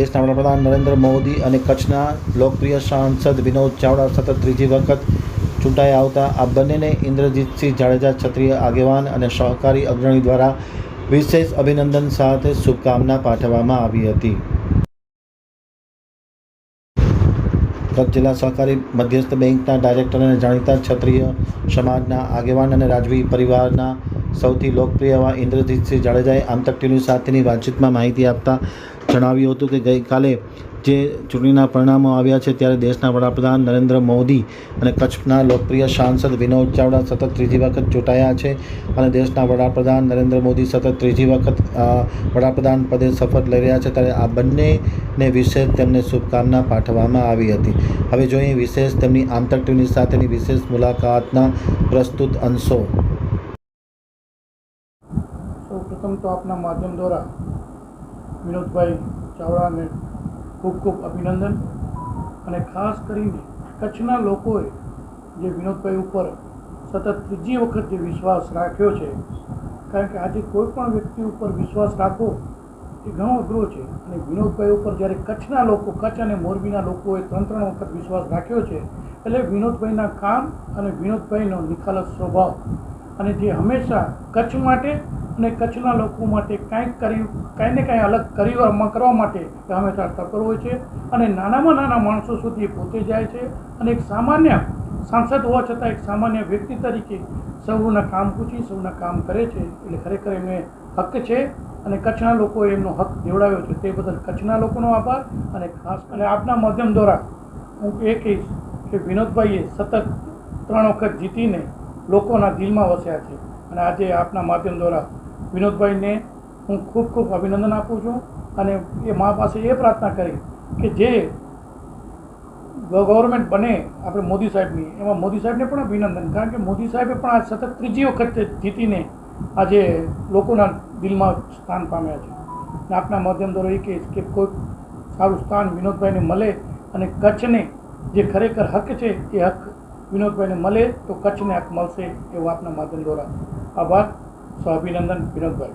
દેશના વડાપ્રધાન નરેન્દ્ર મોદી અને કચ્છના લોકપ્રિય સાંસદ વિનોદ ચાવડા સતત ત્રીજી વખત ચૂંટાઈ આવતા આ બંનેને ઇન્દ્રજીતસિંહ જાડેજા ક્ષત્રિય આગેવાન અને સહકારી અગ્રણી દ્વારા વિશેષ અભિનંદન સાથે શુભકામના પાઠવવામાં આવી હતી. કચ્છ જિલ્લા સહકારી મધ્યસ્થ બેંકના ડાયરેક્ટર અને જાણીતા ક્ષત્રિય સમાજના આગેવાન અને રાજવી પરિવારના સૌથી લોકપ્રિય એવા ઇન્દ્રજીતસિંહ જાડેજાએ આમતક ટીવી સાથેની વાતચીતમાં માહિતી આપતા જણાવ્યું હતું કે ગઈકાલે જે ચૂંટણીના પરિણામો આવ્યા છે ત્યારે દેશના વડાપ્રધાન નરેન્દ્ર મોદી અને કચ્છના લોકપ્રિય સાંસદ વિનોદ ચાવડા સતત ત્રીજી વખત ચૂંટાયા છે અને દેશના વડાપ્રધાન નરેન્દ્ર મોદી સતત ત્રીજી વખત વડાપ્રધાન પદે શપથ લઈ રહ્યા છે ત્યારે આ બંનેને વિશેષ તેમને શુભકામના પાઠવવામાં આવી હતી. હવે જોઈએ વિશેષ તેમની આંતરટીની સાથેની વિશેષ મુલાકાતના પ્રસ્તુત અંશો. સૌ પ્રથમ તો આપના માધ્યમ દ્વારા વિનોદભાઈ ચાવડાને ખૂબ ખૂબ અભિનંદન. અને ખાસ કરીને કચ્છના લોકોએ જે વિનોદભાઈ ઉપર સતત ત્રીજી વખત જે વિશ્વાસ રાખ્યો છે, કારણ કે આજે કોઈ પણ વ્યક્તિ ઉપર વિશ્વાસ રાખવો એ ઘણો અઘરો છે. અને વિનોદભાઈ ઉપર જ્યારે કચ્છના લોકો, કચ્છ અને મોરબીના લોકોએ ત્રણ ત્રણ વખત વિશ્વાસ રાખ્યો છે, એટલે વિનોદભાઈના કામ અને વિનોદભાઈનો નિખાલસ સ્વભાવ અને જે હંમેશા કચ્છ માટે અને કચ્છના લોકો માટે કાંઈક કરી કાંઈ ને કાંઈ અલગ કરવા કરવા માટે હંમેશા તત્પર હોય છે. અને નાનામાં નાના માણસો સુધી પોતે જાય છે. અને એક સામાન્ય સાંસદ હોવા છતાં એક સામાન્ય વ્યક્તિ તરીકે સૌના કામ પૂછી, સૌના કામ કરે છે. એટલે ખરેખર એમને હક છે. અને કચ્છના લોકોએ એમનો હક દેવડાવ્યો છે. તે બદલ કચ્છના લોકોનો આભાર. અને ખાસ અને આપના માધ્યમ દ્વારા હું એ કહીશ કે વિનોદભાઈએ સતત ત્રણ વખત જીતીને લોકોના દિલમાં વસ્યા છે. અને આજે આપના માધ્યમ દ્વારા વિનોદભાઈને હું ખૂબ ખૂબ અભિનંદન આપું છું અને એ મા પાસે એ પ્રાર્થના કરી કે જે ગવર્મેન્ટ બને આપણે મોદી સાહેબની, એમાં મોદી સાહેબને પણ અભિનંદન. કારણ કે મોદી સાહેબે પણ આ સતત ત્રીજી વખત જીતીને આજે લોકોના દિલમાં સ્થાન પામ્યા છે. અને આપના માધ્યમ દ્વારા એ કહીશ કે કોઈ સારું સ્થાન વિનોદભાઈને મળે અને કચ્છને જે ખરેખર હક છે એ હક વિનોદભાઈને મળે તો કચ્છને મળશે એવું આપના માધ્યમ દ્વારા. આભાર. સ્વાભિનંદન વિનોદભાઈ.